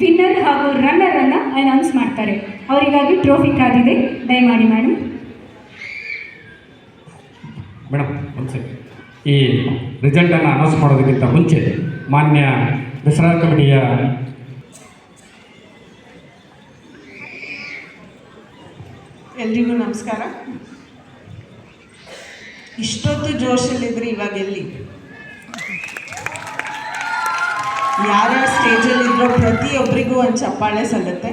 Winner ಹಾಗೂ runner ಅನ್ನ announce ಮಾಡ್ತಾರೆ. ಅವರಿಗಾಗಿ ಟ್ರೋಫಿ ಕಾದಿದೆ. ದಯಮಾಡಿ ಮೇಡಮ್ ಮೇಡಮ್ ಒಂದು ಸೆಕೆಂಡ್ ಈ ರಿಸಲ್ಟನ್ನು ಅನೌನ್ಸ್ ಮಾಡೋದಕ್ಕಿಂತ ಮುಂಚೆ ಮಾನ್ಯ ದಸರಾ ಕಮಿಟಿಯ ಎಲ್ರಿಗೂ ನಮಸ್ಕಾರ. ಇಷ್ಟೊತ್ತು ಜೋಶಲ್ಲಿದ್ರೆ ಇವಾಗ ಎಲ್ಲಿ? ಯಾರ್ಯಾರು ಸ್ಟೇಜಲ್ಲಿದ್ದರೋ ಪ್ರತಿಯೊಬ್ಬರಿಗೂ ಒಂದು ಚಪ್ಪಾಳೆ ಸಲ್ಲುತ್ತೆ.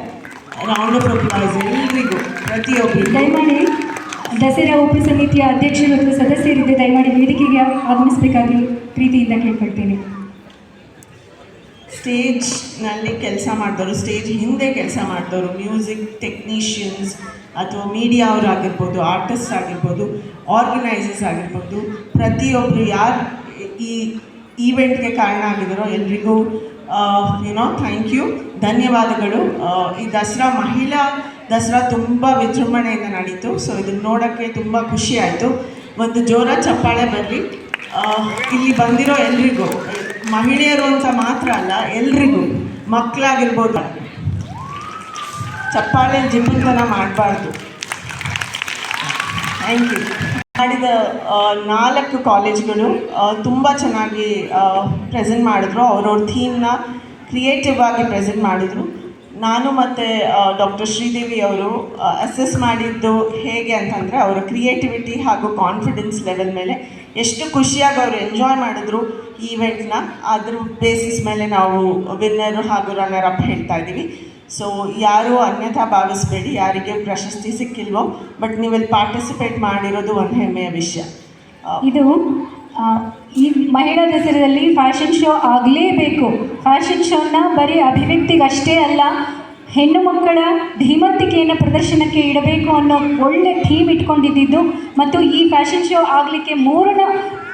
ರೌಂಡ್ ಆಫ್ ಅಪ್ಲೈಸ್ ಎಲ್ರಿಗೂ ಪ್ರತಿಯೊಬ್ಬರಿಗೂ ದಯಮಾಡಿ ದಸರಾ ಉಪ ಸಮಿತಿಯ ಅಧ್ಯಕ್ಷರು ಮತ್ತು ಸದಸ್ಯರಿದ್ದ ದಯಮಾಡಿ ವೇದಿಕೆಗೆ ಆಗಮಿಸಬೇಕಾಗಿ ಪ್ರೀತಿಯಿಂದ ಕೇಳ್ಕೊಳ್ತೀನಿ. ಸ್ಟೇಜ್ನಲ್ಲಿ ಕೆಲಸ ಮಾಡಿದವರು ಸ್ಟೇಜ್ ಹಿಂದೆ ಕೆಲಸ ಮಾಡಿದವರು ಮ್ಯೂಸಿಕ್ ಟೆಕ್ನಿಷಿಯನ್ಸ್ ಅಥವಾ ಮೀಡಿಯಾ ಅವರಾಗಿರ್ಬೋದು ಆರ್ಟಿಸ್ಟ್ ಆಗಿರ್ಬೋದು ಆರ್ಗನೈಸರ್ಸ್ ಆಗಿರ್ಬೋದು ಪ್ರತಿಯೊಬ್ಬರು ಯಾರು ಈ ಈವೆಂಟ್ಗೆ ಕಾರಣ ಆಗಿದ್ದಾರೋ ಎಲ್ರಿಗೂ ಯುನೋ ಥ್ಯಾಂಕ್ ಯು ಧನ್ಯವಾದಗಳು. ಈ ದಸರಾ ಮಹಿಳಾ ದಸರಾ ತುಂಬ ವಿಜೃಂಭಣೆಯಿಂದ ನಡೀತು. ಸೊ ಇದನ್ನು ನೋಡೋಕ್ಕೆ ತುಂಬ ಖುಷಿ ಆಯಿತು. ಒಂದು ಜೋರ ಚಪ್ಪಾಳೆ ಬರಲಿ ಇಲ್ಲಿ ಬಂದಿರೋ ಎಲ್ರಿಗೂ, ಮಹಿಳೆಯರು ಅಂತ ಮಾತ್ರ ಅಲ್ಲ, ಎಲ್ರಿಗೂ ಮಕ್ಕಳಾಗಿರ್ಬೋದು ಚಪ್ಪಾಳೆ ಜಿಮ್ಮತನ ಮಾಡಬಾರ್ದು. ಥ್ಯಾಂಕ್ ಯು ಮಾಡಿದ ನಾಲ್ಕು ಕಾಲೇಜ್ಗಳು ತುಂಬ ಚೆನ್ನಾಗಿ ಪ್ರೆಸೆಂಟ್ ಮಾಡಿದ್ರು. ಅವ್ರವ್ರ ಥೀಮ್ನ ಕ್ರಿಯೇಟಿವ್ ಆಗಿ ಪ್ರೆಸೆಂಟ್ ಮಾಡಿದರು. ನಾನು ಮತ್ತು ಡಾಕ್ಟರ್ ಶ್ರೀದೇವಿ ಅವರು ಅಸೆಸ್ ಮಾಡಿದ್ದು ಹೇಗೆ ಅಂತಂದರೆ, ಅವರ ಕ್ರಿಯೇಟಿವಿಟಿ ಹಾಗೂ ಕಾನ್ಫಿಡೆನ್ಸ್ ಲೆವೆಲ್ ಮೇಲೆ ಎಷ್ಟು ಖುಷಿಯಾಗಿ ಅವರು ಎಂಜಾಯ್ ಮಾಡಿದ್ರು ಈವೆಂಟ್ನ ಅದ್ರ ಬೇಸಿಸ್ ಮೇಲೆ ನಾವು ವಿನ್ನರ್ ಹಾಗೂ ರನ್ನರ್ ಅಪ್ ಹೇಳ್ತಾ ಇದ್ದೀವಿ. ಸೊ ಯಾರೂ ಅನ್ಯಥಾ ಭಾವಿಸ್ಬೇಡಿ, ಯಾರಿಗೆ ಪ್ರಶಸ್ತಿ ಸಿಕ್ಕಿಲ್ವೋ ಬಟ್ ನೀವಲ್ಲಿ ಪಾರ್ಟಿಸಿಪೇಟ್ ಮಾಡಿರೋದು ಒಂದು ಹೆಮ್ಮೆಯ ವಿಷಯ ಇದು ಈ ಮಹಿಳಾ ದಸರಾದಲ್ಲಿ ಫ್ಯಾಷನ್ ಶೋ ಆಗಲೇಬೇಕು. ಫ್ಯಾಷನ್ ಶೋನ ಬರೀ ಅಭಿವ್ಯಕ್ತಿಗಷ್ಟೇ ಅಲ್ಲ, ಹೆಣ್ಣು ಮಕ್ಕಳ ಧೀಮಂತಿಕೆಯನ್ನು ಪ್ರದರ್ಶನಕ್ಕೆ ಇಡಬೇಕು ಅನ್ನೋ ಒಳ್ಳೆ ಥೀಮ್ ಇಟ್ಕೊಂಡಿದ್ದು. ಮತ್ತು ಈ ಫ್ಯಾಷನ್ ಶೋ ಆಗಲಿಕ್ಕೆ ಮೂರನ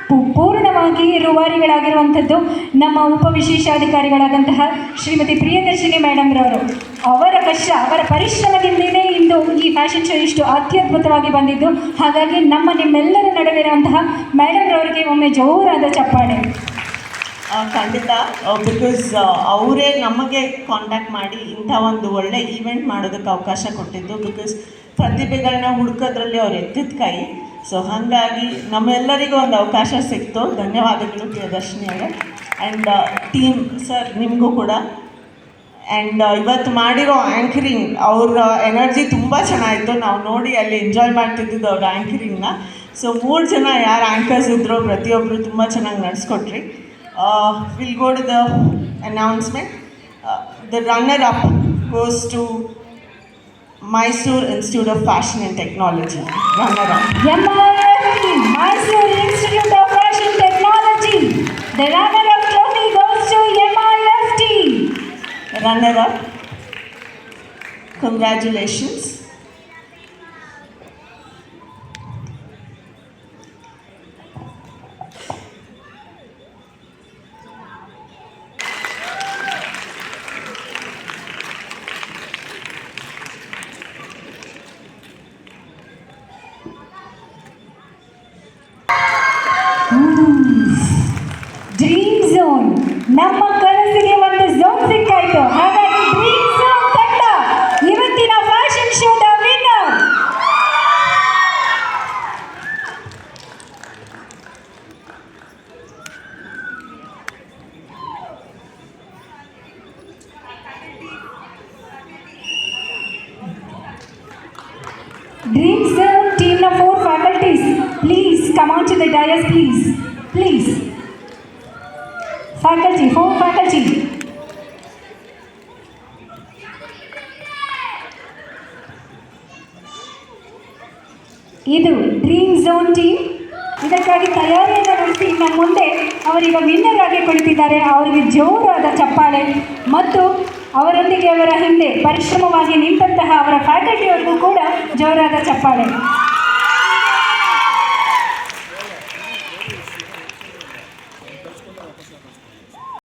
ಪೂರ್ಣವಾಗಿ ರೂವಾರಿಗಳಾಗಿರುವಂಥದ್ದು ನಮ್ಮ ಉಪವಿಶೇಷಾಧಿಕಾರಿಗಳಾದಂತಹ ಶ್ರೀಮತಿ ಪ್ರಿಯದರ್ಶಿನಿ ಮೇಡಮ್ರವರು. ಅವರ ಕಷ್ಟ, ಅವರ ಪರಿಶ್ರಮದಿಂದಲೇ ಇಂದು ಈ ಫ್ಯಾಷನ್ ಶೋ ಇಷ್ಟು ಅತ್ಯದ್ಭುತವಾಗಿ ಬಂದಿದ್ದು. ಹಾಗಾಗಿ ನಮ್ಮ ನಿಮ್ಮೆಲ್ಲರ ನಡುವಿರುವಂತಹ ಮೇಡಮ್ರವರಿಗೆ ಒಮ್ಮೆ ಜೋರಾದ ಚಪ್ಪಾಳೆ. ಖಂಡಿತ. ಬಿಕಾಸ್ ಅವರೇ ನಮಗೆ ಕಾಂಟ್ಯಾಕ್ಟ್ ಮಾಡಿ ಇಂಥ ಒಂದು ಒಳ್ಳೆ ಈವೆಂಟ್ ಮಾಡೋದಕ್ಕೆ ಅವಕಾಶ ಕೊಟ್ಟಿದ್ದು. ಬಿಕಾಸ್ ಪ್ರತಿಭೆಗಳನ್ನ ಹುಡುಕೋದ್ರಲ್ಲಿ ಅವ್ರು ಎತ್ತಿದ ಕೈ. ಸೊ ಹಾಗಾಗಿ ನಮ್ಮೆಲ್ಲರಿಗೂ ಒಂದು ಅವಕಾಶ ಸಿಕ್ತು. ಧನ್ಯವಾದಗಳು ಪ್ರಿಯದರ್ಶಿನಿ ಅವರೇ. ಆ್ಯಂಡ್ ಟೀಮ್ ಸರ್ ನಿಮಗೂ ಕೂಡ. ಆ್ಯಂಡ್ ಇವತ್ತು ಮಾಡಿರೋ ಆ್ಯಂಕರಿಂಗ್ ಅವ್ರ ಎನರ್ಜಿ ತುಂಬ ಚೆನ್ನಾಗಿತ್ತು. ನಾವು ನೋಡಿ ಅಲ್ಲಿ ಎಂಜಾಯ್ ಮಾಡ್ತಿದ್ದಿದ್ದು ಅವ್ರ ಆ್ಯಂಕರಿಂಗ್ನ ಸೊ ಮೂರು ಜನ ಯಾರು ಆ್ಯಂಕರ್ಸ್ ಇದ್ದರು ಪ್ರತಿಯೊಬ್ಬರು ತುಂಬ ಚೆನ್ನಾಗಿ ನಡೆಸ್ಕೊಟ್ರಿ. Will go to the announcement the runner up goes to Mysuru institute of fashion and technology runner up MIFT, Mysore Institute of Fashion Technology. The runner-up trophy goes to MIFT. runner up. Congratulations. Zone ನಮ್ಮ ಕನಸಿಗೆ ಒಂದು zone ಸಿಕ್ಕಾಯ್ತು. ಹಾಗಾಗಿ dream zone ತಂಡ. ಇವತ್ತಿನ fashion ಶೋದ winner dream zone ಟೀಮ್ನ four faculties please come on to the dais please please faculty four faculty ಇದು dream zone team ಇದಕ್ಕಾಗಿ ತಯಾರಿಯನ್ನು ನಡೆಸಿ, ಇನ್ನು ಮುಂದೆ ಅವರೀಗ ವಿನ್ನರ್ ಆಗಿ ಕುಳಿತಿದ್ದಾರೆ. ಅವರಿಗೆ ಜೋರಾದ ಚಪ್ಪಾಳೆ ಮತ್ತು ಅವರೊಂದಿಗೆ ಅವರ ಹಿಂದೆ ಪರಿಶ್ರಮವಾಗಿ ನಿಂತಹ ಅವರ ಫ್ಯಾಕಲ್ಟಿಯವರಿಗೂ ಕೂಡ ಜೋರಾದ ಚಪ್ಪಾಳೆ.